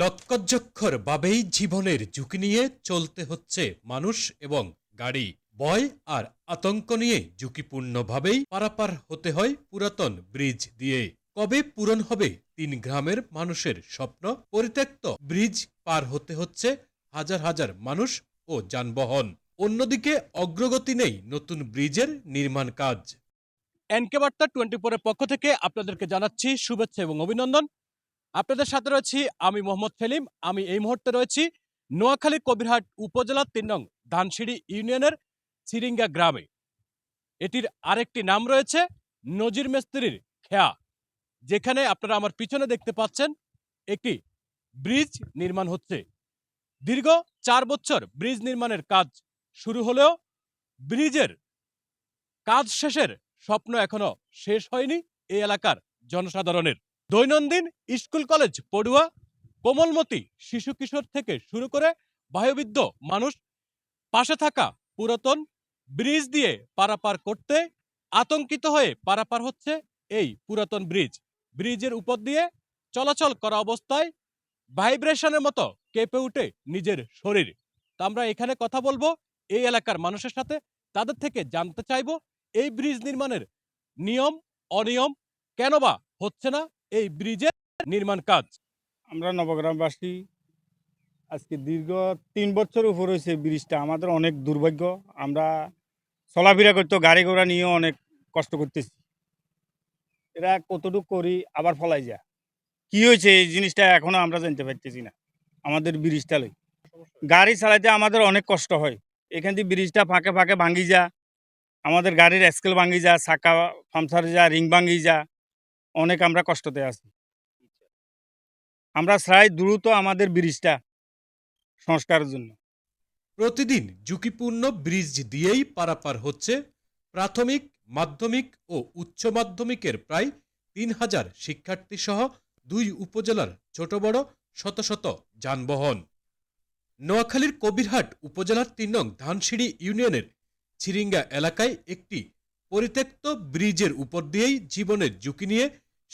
লক্ষজ্জক্ষর ভাবেই জীবনের ঝুঁকি নিয়ে চলতে হচ্ছে মানুষ এবং গাড়ি। ভয় আর আতঙ্ক নিয়ে ঝুঁকিপূর্ণভাবেই পারাপার হতে হয় পুরাতন ব্রিজ দিয়ে। কবে পূরণ হবে তিন গ্রামের মানুষের স্বপ্ন, পরিত্যক্ত ব্রিজ পার হতে হচ্ছে হাজার হাজার মানুষ ও যানবাহন। অন্যদিকে অগ্রগতি নেই নতুন ব্রিজের নির্মাণ কাজ। এনকে বার্তা টোয়েন্টি ফোরের পক্ষ থেকে আপনাদেরকে জানাচ্ছি শুভেচ্ছা এবং অভিনন্দন। আপনাদের সাথে রয়েছি আমি মোহাম্মদ সেলিম, আমি এই মুহূর্তে রয়েছি নোয়াখালী কবিরহাট উপজেলার তিন নং ধানসিঁড়ি ইউনিয়নের সিরিঙ্গা গ্রামে। এটির আরেকটি নাম রয়েছে নজির মিস্ত্রির খেয়া, যেখানে আপনারা আমার পিছনে দেখতে পাচ্ছেন একটি ব্রিজ নির্মাণ হচ্ছে। দীর্ঘ চার বছর ব্রিজ নির্মাণের কাজ শুরু হলেও ব্রিজের কাজ শেষের স্বপ্ন এখনও শেষ হয়নি এই এলাকার জনসাধারণের। দৈনন্দিন স্কুল কলেজ পড়ুয়া, কোমলমতি, শিশু কিশোর থেকে শুরু করে বায়ুবিদ্ধ মানুষ, পাশে থাকা পুরাতন ব্রিজ দিয়ে পারাপার করতে আতঙ্কিত হয়ে পারাপার হচ্ছে এই পুরাতন ব্রিজ। ব্রিজের উপর দিয়ে চলাচল করা অবস্থায় ভাইব্রেশনের মতো কেঁপে উঠে নিজের শরীর। তা আমরা এখানে কথা বলব, এই এলাকার মানুষের সাথে। তাদের থেকে জানতে চাইব, এই ব্রিজ নির্মাণের নিয়ম, অনিয়ম কেন বা হচ্ছে না? এই ব্রিজের নির্মাণ কাজ। আমরা নবগ্রামবাসী আজকে দীর্ঘ তিন বছর উপর হয়েছে ব্রিজটা। আমাদের অনেক দুর্ভাগ্য। আমরা চলাফেরা করতে, গাড়ি ঘোড়া নিয়েও অনেক কষ্ট করতেছি। এরা কতটুকু করি আবার ফলাই যা। কি হয়েছে এই জিনিসটা এখনও আমরা জানতে পারতেছি না। আমাদের ব্রিজটা লই। গাড়ি চালাইতে আমাদের অনেক কষ্ট হয়। এখান থেকে ব্রিজটা ফাঁকে ফাঁকে ভাঙ্গি যা। আমাদের গাড়ির স্কেল ভাঙ্গি যা, চাকা, পামসার যা, রিং ভাঙ্গি যা। অনেক আমরা কষ্টতে আছি। আমরা চাই দ্রুত আমাদের ব্রিজটা সংস্কারের জন্য। প্রতিদিন ঝুঁকিপূর্ণ ব্রিজ দিয়েই পারাপার হচ্ছে প্রাথমিক, মাধ্যমিক ও উচ্চ মাধ্যমিকের প্রায় তিন হাজার শিক্ষার্থী সহ দুই উপজেলার ছোট বড় শত শত যানবাহন। নোয়াখালীর কবিরহাট উপজেলার তিন নং ধানসিঁড়ি ইউনিয়নের ছিরিঙ্গা এলাকায় একটি পরিত্যক্ত ব্রিজের উপর দিয়েই জীবনের ঝুঁকি নিয়ে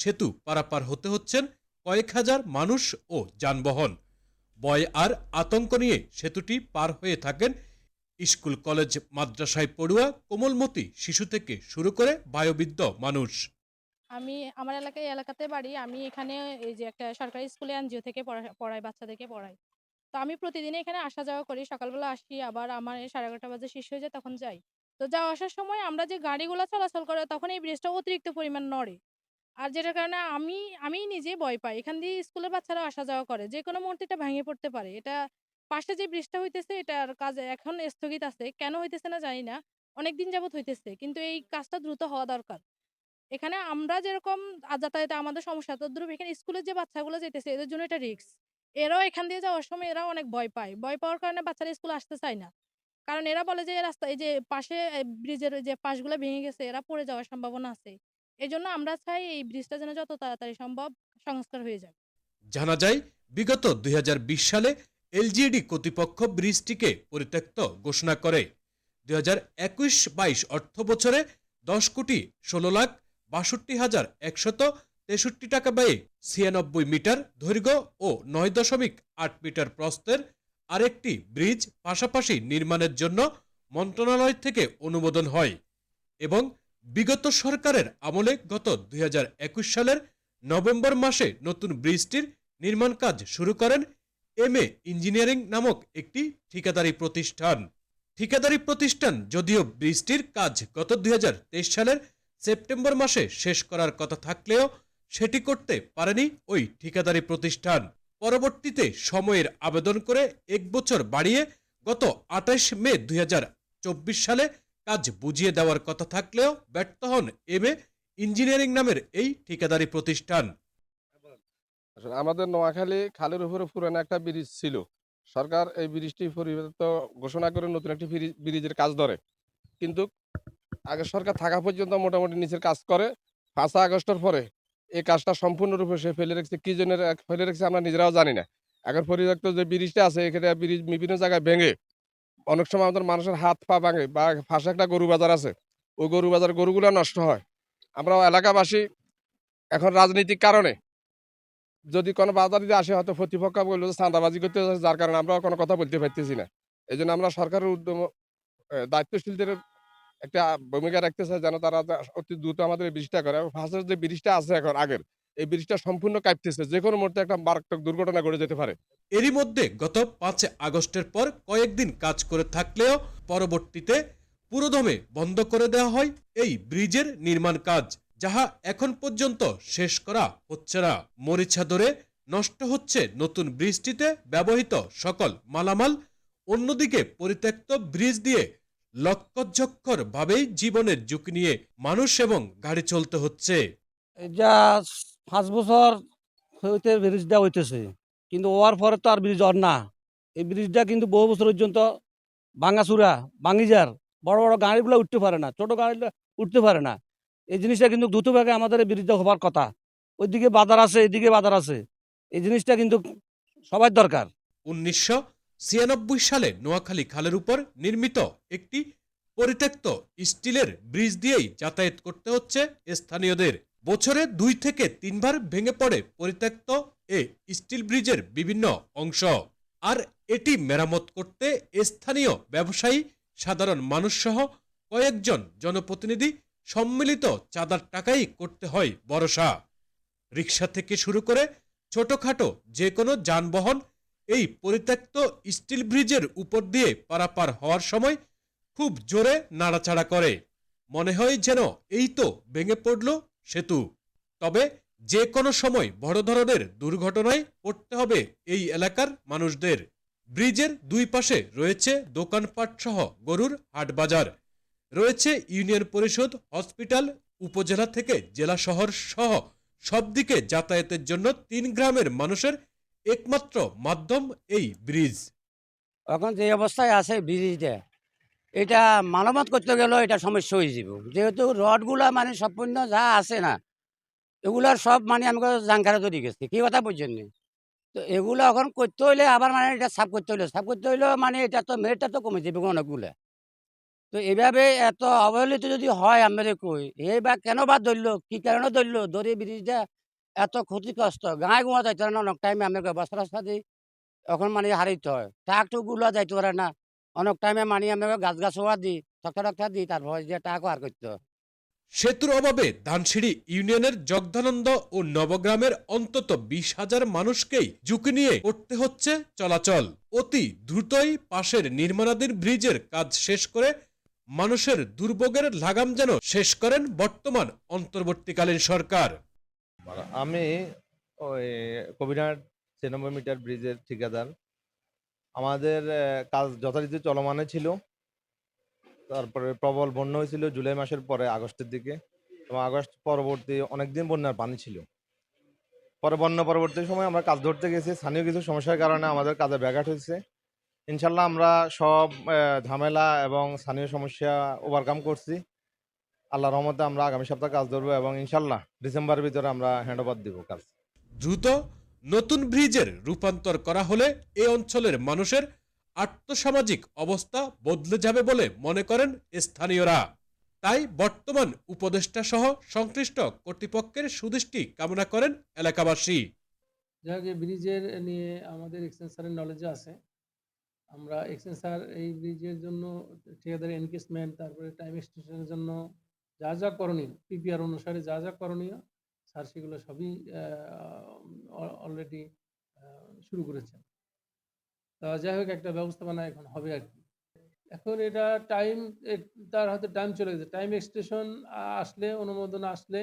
সেতু পারাপার হতে হচ্ছেন কয়েক হাজার মানুষ ও যানবাহন। ভয় আর আতঙ্ক নিয়ে সেতুটি পার হয়ে থাকেন স্কুল, কলেজ, মাদ্রাসায় পড়ুয়া কোমলমতি শিশু থেকে শুরু করে বায়ুবিদ্ধ মানুষ। আমি আমার এলাকায় এলাকাতে বাড়ি। আমি এখানে এই যে একটা সরকারি স্কুলে এনজিও থেকে পড়া- পড়াই বাচ্চাদেরকে পড়াই। তো আমি প্রতিদিন এখানে আসা যাওয়া করি। সকালবেলা আসি, আবার আমার সাড়ে এগারোটা বাজে শেষ হয়ে যায়, তখন যাই। তো যাওয়া আসার সময় আমরা যে গাড়িগুলো চলাচল করে, তখন এই ব্রিজটা অতিরিক্ত পরিমাণ নড়ে। আর যেটার কারণে আমি আমি নিজে ভয় পাই। এখান দিয়ে স্কুলের বাচ্চারা আসা যাওয়া করে। যে কোনো মুহূর্তে এটা ভেঙে পড়তে পারে। এটা পাশে যে ব্রিজটা হইতেছে, এটার কাজ এখন স্থগিত আছে। কেন হইতেছে না জানি না। অনেক দিন যাবত হইতেছে। কিন্তু এই কাজটা দ্রুত হওয়া দরকার। এখানে আমরা যেরকম যাতায়াতে আমাদের সমস্যা, তদ্রুপ এখানে স্কুলের যে বাচ্চাগুলো যেতেছে এদের জন্য এটা রিস্ক এরাও এখান দিয়ে যাওয়ার সময় এরাও অনেক ভয় পায়। ভয় পাওয়ার কারণে বাচ্চারা স্কুলে আসতে চায় না। কারণ এরা বলে যে রাস্তা, এই যে পাশে ব্রিজের যে পাশগুলো ভেঙে গেছে, এরা পড়ে যাওয়ার সম্ভাবনা আছে। এই জন্য আমরা চাই এই ব্রিজটা যেন যত তাড়াতাড়ি সম্ভব সংস্কার হয়ে যায় জানা যায়, বিগত দুই হাজার বিশ সালে এলজিডি কর্তৃপক্ষ ব্রিজটিকে পরিত্যক্ত ঘোষণা করে। দুই হাজার একুশ বাইশ অর্থ বছরে দশ কোটি ষোলো লাখ বাষট্টি হাজার একশত তেষট্টি টাকা ব্যয়ে ছিয়ানব্বই মিটার দৈর্ঘ্য ও নয় দশমিক আট মিটার প্রস্তের আরেকটি ব্রিজ পাশাপাশি নির্মাণের জন্য মন্ত্রণালয় থেকে অনুমোদন হয় এবং বিগত সরকারের আমলে গত দুই সালের নভেম্বর মাসে নতুন ব্রিজটির নির্মাণ কাজ শুরু করেন এম এ ইঞ্জিনিয়ারিং নামক একটি ঠিকাদারি প্রতিষ্ঠান। ঠিকাদারি প্রতিষ্ঠান যদিও ব্রিজটির কাজ গত দুই সালের সেপ্টেম্বর মাসে শেষ করার কথা থাকলেও সেটি করতে পারেনি ওই ঠিকাদারি প্রতিষ্ঠান। পরবর্তীতে সময়ের আবেদন করে এক বছর বাড়িয়ে গত আঠাশ মে দুই হাজার চব্বিশ সালে কাজ বুঝিয়ে দেওয়ার কথা থাকলেও ব্যর্থ হন এম এ ইঞ্জিনিয়ারিং নামের এই ঠিকাদারি প্রতিষ্ঠান। আমাদের নোয়াখালী খালের উপরে পুরানো একটা ব্রিজ ছিল। সরকার এই ব্রিজটি পরিবর্তিত ঘোষণা করে নতুন একটি ব্রিজ- ব্রিজের কাজ ধরে। কিন্তু আগে সরকার থাকা পর্যন্ত মোটামুটি নিচের কাজ করে। পাঁচা আগস্টের পরে এই কাজটা সম্পূর্ণরূপে সে ফেলে রেখেছে। কী জন্য ফেলে রেখেছে আমরা নিজেরাও জানি না। এখন পরিত্যক্ত যে ব্রিজটা আছে, এখানে ব্রিজ বিভিন্ন জায়গায় ভেঙে অনেক সময় আমাদের মানুষের হাত পা ভাঙে বা পাশে একটা গরু বাজার আছে, ওই গরু বাজার গরুগুলো নষ্ট হয়। আমরা এলাকাবাসী এখন রাজনৈতিক কারণে যদি কোনো বাজারে আসে, হয়তো প্রতিপক্ষ বলল যে চাঁদাবাজি করতে যার কারণে আমরা কোনো কথা বলতে পারতেছি না। এই জন্য আমরা সরকারের উদ্যম দায়িত্বশীলদের একটা ভূমিকা রাখতে চাই, যেন তারা অতি দ্রুত আমাদের ব্রিজটা করে। ফাঁসের যে ব্রিজটা আছে এখন আগের এই ব্রিজটা সম্পূর্ণ কাঁপতেছে। যে কোনো মুহূর্তে একটা মারাত্মক দুর্ঘটনা ঘটে যেতে পারে। এরই মধ্যে গত পাঁচ আগস্টের পর কয়েকদিন কাজ করে থাকলেও পরবর্তীতে পুরোদমে বন্ধ করে দেওয়া হয় এই ব্রিজের নির্মাণ কাজ যাহা এখন পর্যন্ত শেষ করা হচ্ছে না। মরিচা ধরে নষ্ট হচ্ছে নতুন ব্রিজটিতে ব্যবহৃত সকল মালামাল অন্যদিকে পরিত্যক্ত ব্রিজ দিয়ে লক্ষঝক্ষর ভাবেই জীবনের ঝুঁকি নিয়ে মানুষ এবং গাড়ি চলতে হচ্ছে। যা পাঁচ বছর হইতে ব্রিজটা হইতেছে। কিন্তু হওয়ার পরে তো আর ব্রিজ না। এই ব্রিজটা কিন্তু বহু বছর পর্যন্ত ভাঙাচুরা, ভাঙিজার, বড় বড় গাড়িগুলো উঠতে পারে না, ছোট গাড়িগুলো উঠতে পারে না। এই জিনিসটা কিন্তু দ্রুতভাগে আমাদের এই ব্রিজটা হবার কথা। ওইদিকে বাজার আছে এদিকে বাজার আছে। এই জিনিসটা কিন্তু সবার দরকার। উনিশশো ছিয়ানব্বই সালে নোয়াখালী খালের উপর নির্মিত একটি পরিত্যক্ত স্টিলের ব্রিজ দিয়েই যাতায়াত করতে হচ্ছে স্থানীয়দের। বছরে দুই থেকে তিনবার ভেঙে পড়ে পরিত্যক্ত এ স্টিল ব্রিজের বিভিন্ন অংশ। আর এটি মেরামত করতে স্থানীয় ব্যবসায়ী, সাধারণ মানুষ সহ কয়েকজন জনপ্রতিনিধি সম্মিলিত চাঁদার টাকাই করতে হয় ভরসা। রিক্সা থেকে শুরু করে ছোটখাটো যে কোনো যানবাহন এই পরিত্যক্ত স্টিল ব্রিজের উপর দিয়ে পারাপার হওয়ার সময় খুব জোরে নাড়াচাড়া করে। মনে হয় যেন এই তো ভেঙে পড়ল সেতু। তবে যে কোনো সময় বড় ধরনের দুর্ঘটনায় পড়তে হবে এই এলাকার মানুষদের। ব্রিজের দুই পাশে রয়েছে দোকানপাট সহ গরুর হাট বাজার। রয়েছে ইউনিয়ন পরিষদ, হসপিটাল, উপজেলা থেকে জেলা শহর সহ সব দিকে যাতায়াতের জন্য তিন গ্রামের মানুষের একমাত্র মাধ্যম এই ব্রিজ। এখন যে অবস্থায় আছে ব্রিজটা এটা মানবত করতে গেলেও এটা সমস্যা হয়ে যাব। যেহেতু রডগুলা মানে সম্পূর্ণ যা আছে না, এগুলার সব মানে আমাকে জাঙ্কারে তৈরি গেছে কি কথা বুঝছেন নি? তো এগুলো এখন করতে হইলে আবার মানে এটা সাফ করতে হইলে। সাফ করতে হইলেও মানে এটা তো মেয়েরটা তো কমে যাবে অনেকগুলো। তো এইভাবে এত অবহেলিত যদি হয় আমাদের কই এই বা কেন বা ধরলো, কি কারণে ধরলো, ধরে ব্রিজটা এত ক্ষতিগ্রস্ত, গায়ে গোয়া যাইতে পারে না, অনেক টাইমে বস্তা রাস্তা দিই এখন মানে হারিতে হয়। টাক টুকগুলো যাইতে পারে না অনেক টাইমে মানে আমাকে গাছ গাছ হওয়া দিই টক্কা টক্কা দিই তারপর যে টাকা আর করতে। সেতুর অভাবে ধানসিঁড়ি ইউনিয়নের জগদানন্দ ও নবগ্রামের অন্তত বিশ হাজার মানুষকেই ঝুঁকি নিয়ে করতে হচ্ছে চলাচল। অতি দ্রুতই পাশের নির্মাণাধীন ব্রিজের কাজ শেষ করে মানুষের দুর্ভোগের লাগাম যেন শেষ করেন বর্তমান অন্তর্বর্তীকালীন সরকার। আমি ওই কবিরহাট ছিয়ানব্বই মিটার ব্রিজের ঠিকাদার। আমাদের কাজ যথারীতি চলমানে ছিল। তারপরে প্রবল বন্যা হয়েছিল জুলাই মাসের পরে আগস্টের দিকে এবং আগস্ট পরবর্তী অনেকদিন বন্যার পানি ছিল। পরে বন্যা পরবর্তী সময় আমরা কাজ ধরতে গেছি। স্থানীয় কিছু সমস্যার কারণে আমাদের কাজে ব্যাঘাত হয়েছে। ইনশাল্লাহ আমরা সব ঝামেলা এবং স্থানীয় সমস্যা ওভারকাম করছি। আল্লাহ রহমতে আমরা আগামী সপ্তাহে কাজ ধরবো এবং ইনশাল্লাহ ডিসেম্বরের ভিতরে আমরা হ্যান্ড ওভার দিব কাজ। দ্রুত নতুন ব্রিজের রূপান্তর করা হলে এ অঞ্চলের মানুষের আর্থসামাজিক অবস্থা বদলে যাবে বলে মনে করেন স্থানীয়রা। তাই বর্তমান উপদেষ্টা সহ সংশ্লিষ্ট কর্তৃপক্ষের সুদৃষ্টি কামনা করেন এলাকাবাসী। যাই হোক ব্রিজের নিয়ে আমাদের এক্সচেঞ্জ নলেজ আছে। আমরা এক্সচেঞ্জ স্যার এই ব্রিজের জন্য ঠিকাদারের এনকেসমেন্ট তারপরে টাইম এক্সটেনশনের জন্য যা যা করণীয় পিপিআর অনুসারে যা যা করণীয় স্যার সেগুলো সবই অলরেডি শুরু করেছেন। তা যাই হোক, একটা ব্যবস্থাপনা এখন হবে আর কি। এখন এটা টাইম তার হয়তো টাইম চলে গেছে। টাইম এক্সটেনশন আসলে, অনুমোদন আসলে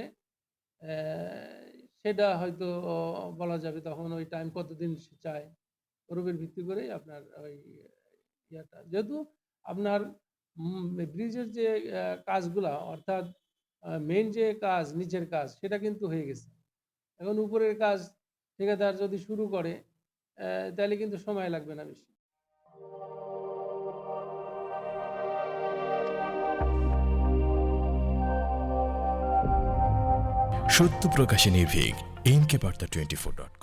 সেটা হয়তো বলা যাবে তখন ওই টাইম কতদিন সে চায়। ওর উপর ভিত্তি করে আপনার ওই, ইয়াটা। যেহেতু আপনার ব্রিজের যে কাজগুলা, অর্থাৎ মেন যে কাজ, নিচের কাজ, সেটা কিন্তু হয়ে গেছে। এখন উপরের কাজ ঠিকাদার যদি শুরু করে তাহলে কিন্তু সময় লাগবে না বেশি। সত্য প্রকাশে নির্ভীক কে বার্তা টোয়েন্টি ফোর ডট